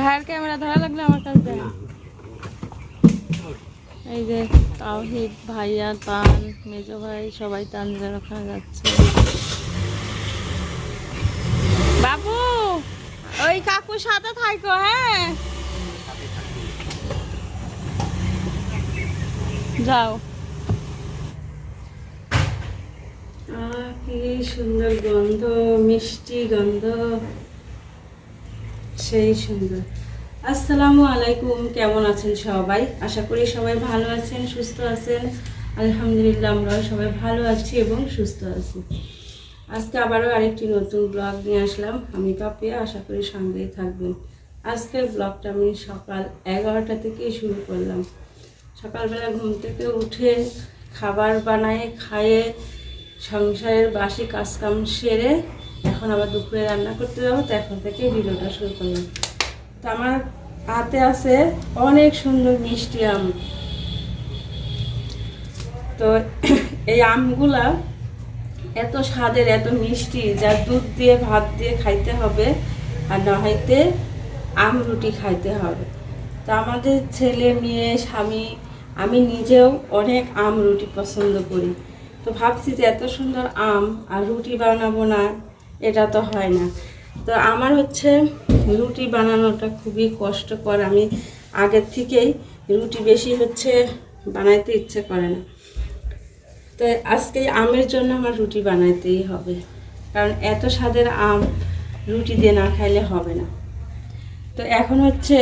ভাইয়ের ক্যামেরা ধরা লাগলে আমার কাছে এই যে তাওহিদ ভাইয়া, তান, মেজো ভাই, সবাই তানজিলার ওখানে যাচ্ছে। বাবু, ওই কাকুর সাথে থাকো হ্যাঁ। যাও। কি সুন্দর গন্ধ, মিষ্টি গন্ধ। সেই সুন্দর। আসসালামু আলাইকুম, কেমন আছেন সবাই? আশা করি সবাই ভালো আছেন, সুস্থ আছেন। আলহামদুলিল্লাহ, আমরাও সবাই ভালো আছি এবং সুস্থ আছি। আজকে আবারও আরেকটি নতুন ব্লগ নিয়ে আসলাম। আমি পাপিয়া আশা করি সঙ্গেই থাকবেন। আজকের ব্লগটা আমি সকাল এগারোটা থেকে শুরু করলাম। সকালবেলা ঘুম থেকে উঠে খাবার বানায় খায়ে সংসারের বাসি কাজকাম সেরে এখন আবার দুপুরে রান্না করতে যাব, তো এখন থেকে ভিডিওটা শুরু করলাম। তো আমার হাতে আছে অনেক সুন্দর মিষ্টি আম। তো এই আমগুলা এত স্বাদের, এত মিষ্টি, যা দুধ দিয়ে, ভাত দিয়ে খাইতে হবে, আর না হইতে আম রুটি খাইতে হবে। তো আমাদের ছেলে, মেয়ে, স্বামী, আমি নিজেও অনেক আম রুটি পছন্দ করি। তো ভাবছি যে এত সুন্দর আম আর রুটি বানাবো না। এটা তো হয় না। তো আমার হচ্ছে রুটি বানানোটা খুবই কষ্টকর। আমি আগের থেকেই রুটি বেশি হচ্ছে বানাইতে ইচ্ছে করে না। তো আজকে আমের জন্য আমার রুটি বানাইতেই হবে। কারণ এত স্বাদের আম রুটি দিয়ে না খাইলে হবে না। তো এখন হচ্ছে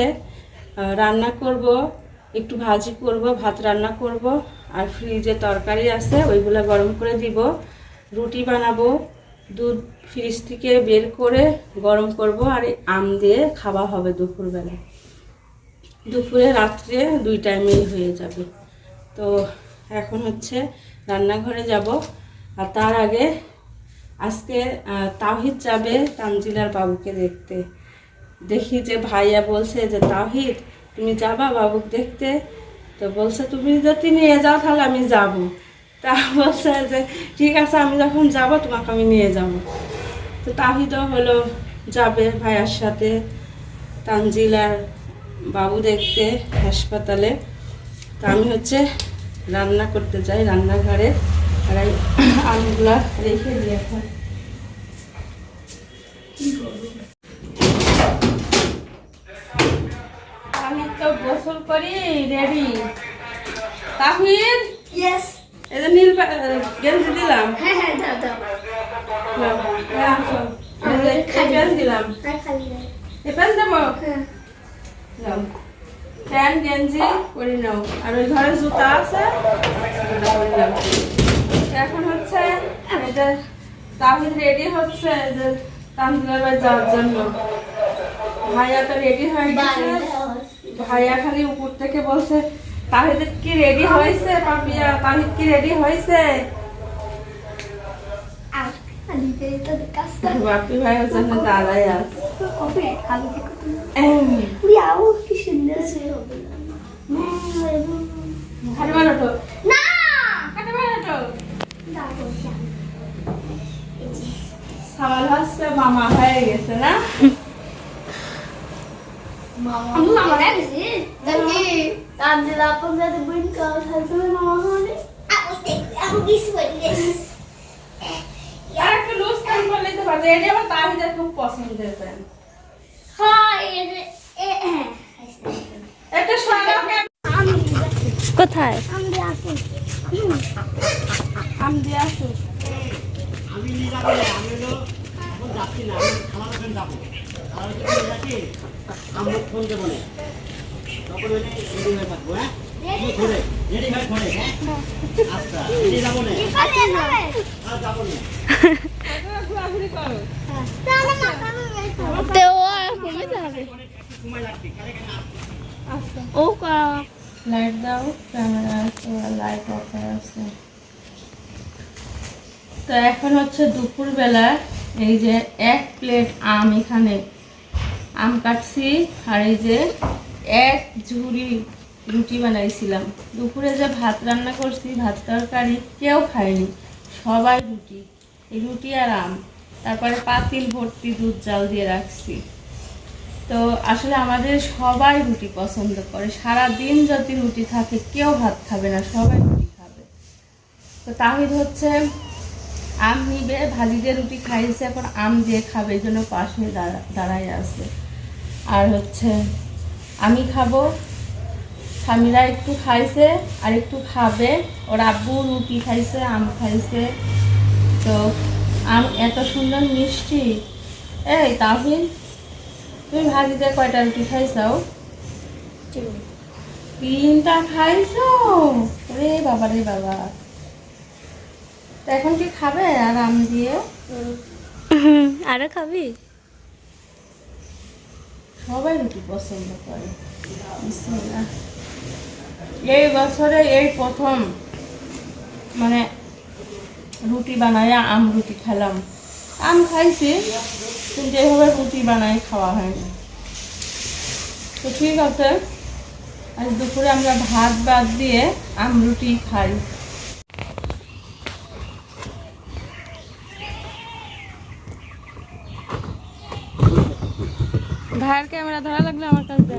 রান্না করব, একটু ভাজি করব, ভাত রান্না করব, আর ফ্রিজে তরকারি আছে, ওইগুলো গরম করে দিব। রুটি বানাবো দুধ ফ্রিজ থেকে বের করে গরম করব আর আম দিয়ে খাওয়া হবে দুপুরবেলা। দুপুরে রাত্রে দুই টাইমেই হয়ে যাবে। তো এখন হচ্ছে রান্নাঘরে যাব। আর তার আগে আজকে আহ, তাওহিদ যাবে তানজিলার বাবুকে দেখতে। দেখি যে ভাইয়া বলছে যে তাওহিদ তুমি যাবা বাবুক দেখতে? তো বলছে তুমি যদি নিয়ে যাও তাহলে আমি যাব। তা বলছে যে, ঠিক আছে, আমি যখন যাব, তোমাকে আমি নিয়ে যাব। তো তাহিদও হলো, যাবে ভাইয়ার সাথে তানজিলার বাবু দেখতে হাসপাতালে। তো আমি হচ্ছে রান্না করতে যাই রান্নাঘরে আর আমগুলা রেখে দিই এখন। আমি তো গোসল করি রেডি তাহিদ? ইয়েস এই যে নীল গেঞ্জি দিলাম। হ্যাঁ হ্যাঁ দাও দাও। নাও, এই আসো। এই যে এই প্যান্ট দিলাম। আর খালি দাও এই প্যান্ট দেবো? হ্যাঁ। প্যান্ট গেঞ্জি করে নাও। আর ওই ঘরে জুতা আছে এখন হচ্ছে এটা তাহিদ রেডি হচ্ছে যে তানজিলার বাড়ি যাওয়ার জন্য। ভাইয়া তো রেডি হয়ে গেছে। ভাইয়া খালি উপর থেকে বলছে তাহিদ কি রেডি হয়েছে পাপিয়া তাহিদ কি রেডি হয়েছে বাপি ভাইয়ের জন্য দাঁড়াই সামাল হচ্ছে মামা হয়ে গেছে না মামা বুইন কাও থাকতে মামা হলে আমি দেখ আমি কিছু আর একটু লুজ প্যান্ট পরলে তো পারবে এটা আমার তাহিদের খুব পছন্দের প্যান্ট হ্যাঁ একটা আমি কোথায় আমি আসি আম দিয়ে আসো আমি নিয়ে যাব আমি হলো এখন যাচ্ছি না আমি খাবার ওখানে যাব আম্মুক ফোন দেবো না ও লাইট দাও ক্যামেরা আছে লাইট আছে তো এখন হচ্ছে দুপুরবেলা, এই যে এক প্লেট আম এখানে। আম কাটছি, আর এই যে এক ঝুড়ি রুটি বানাইছিলাম। দুপুরে যে ভাত রান্না করছি, ভাত তরকারি কেউ খায়নি। সবাই রুটি রুটি আর আম। তারপরে পাতিল, ভর্তি, দুধ, জাল দিয়ে রাখছি। তো আসলে আমাদের সবাই রুটি পছন্দ করে। সারা দিন যদি রুটি থাকে, কেউ ভাত খাবে না, সবাই রুটি খাবে। তো তাহিদ হচ্ছে, আম নিবে, ভাজি দিয়ে রুটি খাইছে, এখন আম দিয়ে খাবে, এই জন্য পাশে দাঁড়া, দাঁড়ায় আছে। আর হচ্ছে আমি খাব। স্বামীরা একটু খাইছে আর একটু খাবে। ওর আব্বু রুটি খাইছে আম খাইছে। তো আম এত সুন্দর মিষ্টি। এই তাহিন তুমি ভাজিতে কয়টা রুটি খাইছাও? তিনটা খাইছো? রে বাবা রে বাবা। তো এখন কি খাবে আর আম দিয়ে আরও খাবি? সবাই রুটি পছন্দ করে? এই বছরে এই প্রথম মানে রুটি বানায় আম রুটি খেলাম। আম খাইছি, কিন্তু এভাবে রুটি বানায় খাওয়া হয়নি। তো ঠিক আছে, আজ দুপুরে আমরা ভাত বাদ দিয়ে আম রুটি খাই। ভাইয়ের ক্যামেরা ধরা লাগলে আমার কাছে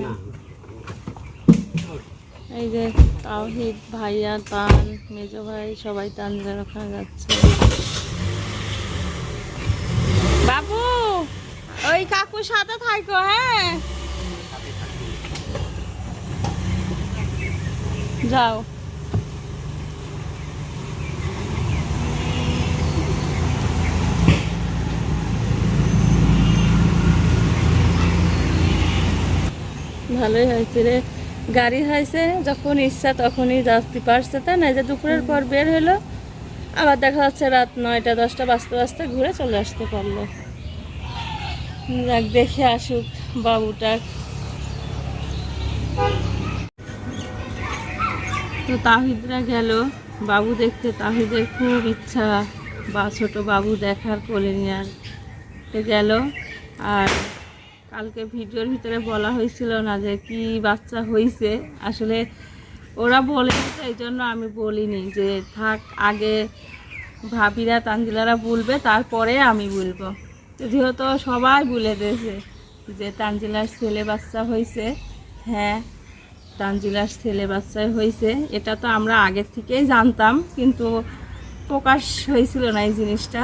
এই যে তাওহিদ ভাইয়া তান মেজো ভাই সবাই তান রাখা যাচ্ছে। বাবু ওই কাকুর সাথে থাকো হ্যাঁ। যাও। ভালোই হয়েছে রে। গাড়ি হয়েছে, যখন ইচ্ছা তখনই যাতে পারছে, তাই না? যে দুপুরের পর বের হলো, আবার দেখা যাচ্ছে রাত নয়টা, দশটা, বাজতে বাজতে ঘুরে চলে আসতে পারল। যাক, দেখে আসুক বাবুটা। তো তাহিদরা গেল। বাবু দেখতে তাহিদের খুব ইচ্ছা, বা ছোট বাবু দেখার কোলে তো গেল। আর কালকে ভিডিওর ভিতরে বলা হয়েছিল না যে কি বাচ্চা হয়েছে আসলে ওরা বলে এই জন্য আমি বলিনি যে থাক, আগে ভাবিরা তানজিলারা বলবে, তারপরে আমি বলব। যেহেতু সবাই বলে দিয়েছে যে তানজিলার ছেলে বাচ্চা হয়েছে হ্যাঁ তানজিলার ছেলে বাচ্চাই হয়েছে এটা তো আমরা আগের থেকেই জানতাম, কিন্তু প্রকাশ হয়েছিল না এই জিনিসটা।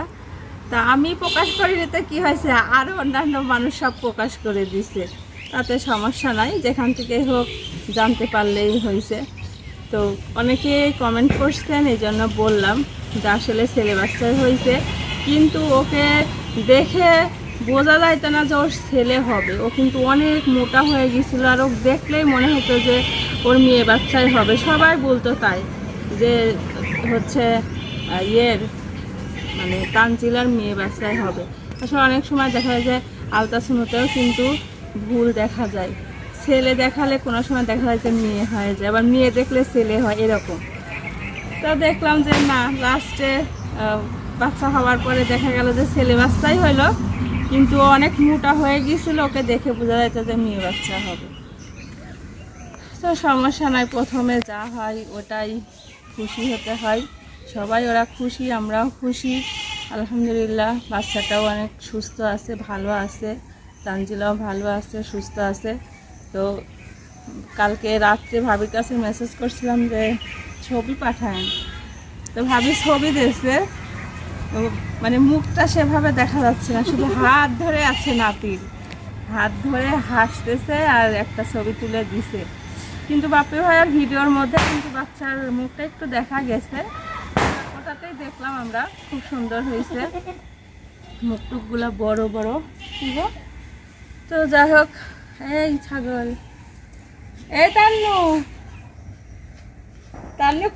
তা আমি প্রকাশ করিনি, তো কী হয়েছে? আরও অন্যান্য মানুষ সব প্রকাশ করে দিছে। তাতে সমস্যা নাই, যেখান থেকেই হোক জানতে পারলেই হয়েছে। তো অনেকে কমেন্ট করছেন এই জন্য বললাম যে আসলে ছেলে হয়েছে। কিন্তু ওকে দেখে বোঝা যাইতো না যে ওর ছেলে হবে। ও কিন্তু অনেক মোটা হয়ে গেছিল আর ও দেখলেই মনে হতো যে ওর মেয়ে বাচ্চাই হবে। সবাই বলতো তাই, যে হচ্ছে ইয়ের মানে তানজিলার মেয়ে বাচ্চাই হবে। আসলে অনেক সময় দেখা যায় যে আলতাসুনোতেও কিন্তু ভুল দেখা যায়। ছেলে দেখালে কোনো সময় দেখা যায় যে মেয়ে হয়ে যায়, আবার মেয়ে দেখলে ছেলে হয় এরকম। তো দেখলাম যে না লাস্টে বাচ্চা হওয়ার পরে দেখা গেল যে ছেলে বাচ্চাই হলো কিন্তু অনেক মোটা হয়ে গিয়েছিল, ওকে দেখে বোঝা যাইতো যে মেয়ে বাচ্চা হবে। তো সমস্যা নাই, প্রথমে যা হয় ওটাই খুশি হতে হয়। সবাই ওরা খুশি, আমরাও খুশি। আলহামদুলিল্লাহ, বাচ্চাটাও অনেক সুস্থ আছে, ভালো আছে। তানজিলাও ভালো আছে, সুস্থ আছে। তো কালকে রাত্রে ভাবির কাছে মেসেজ করছিলাম যে, ছবি পাঠায়। তো ভাবি ছবি দিয়েছে। মানে মুখটা সেভাবে দেখা যাচ্ছে না, শুধু হাত ধরে আছে নাতির। হাত ধরে হাসতেছে আর একটা ছবি তুলে দিছে। কিন্তু বাপি ভাইয়ার ভিডিওর মধ্যে কিন্তু বাচ্চার মুখটা একটু দেখা গেছে। দেখলাম আমরা খুব সুন্দর হয়েছে। মুখটুকগুলো বড় বড়। ঠিক তো যাই হোক এই ছাগল। এই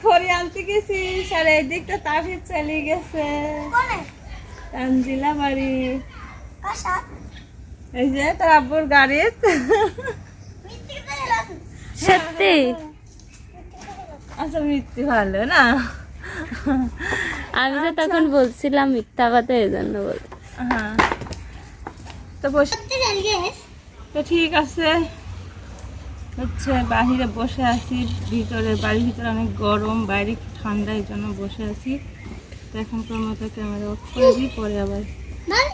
খড়ি আনতে গেছিস আর এই দিকটা তাফির চলে গেছে। তানজিলা বাড়ি। এই যে তোর আব্বুর গাড়ি। সত্যি? আচ্ছা মৃত্যু ভালো না? আমি তো তখন বলছিলাম মিথ্যা কথা এই জন্য বল হ্যাঁ। তো বসে তো ঠিক আছে। হচ্ছে বাহিরে বসে আছি ভিতরে বাড়ির ভিতরে অনেক গরম বাইরে ঠান্ডা এই জন্য বসে আছি। তো এখনকার মতো ক্যামেরা অফ করে দিই পরে আবার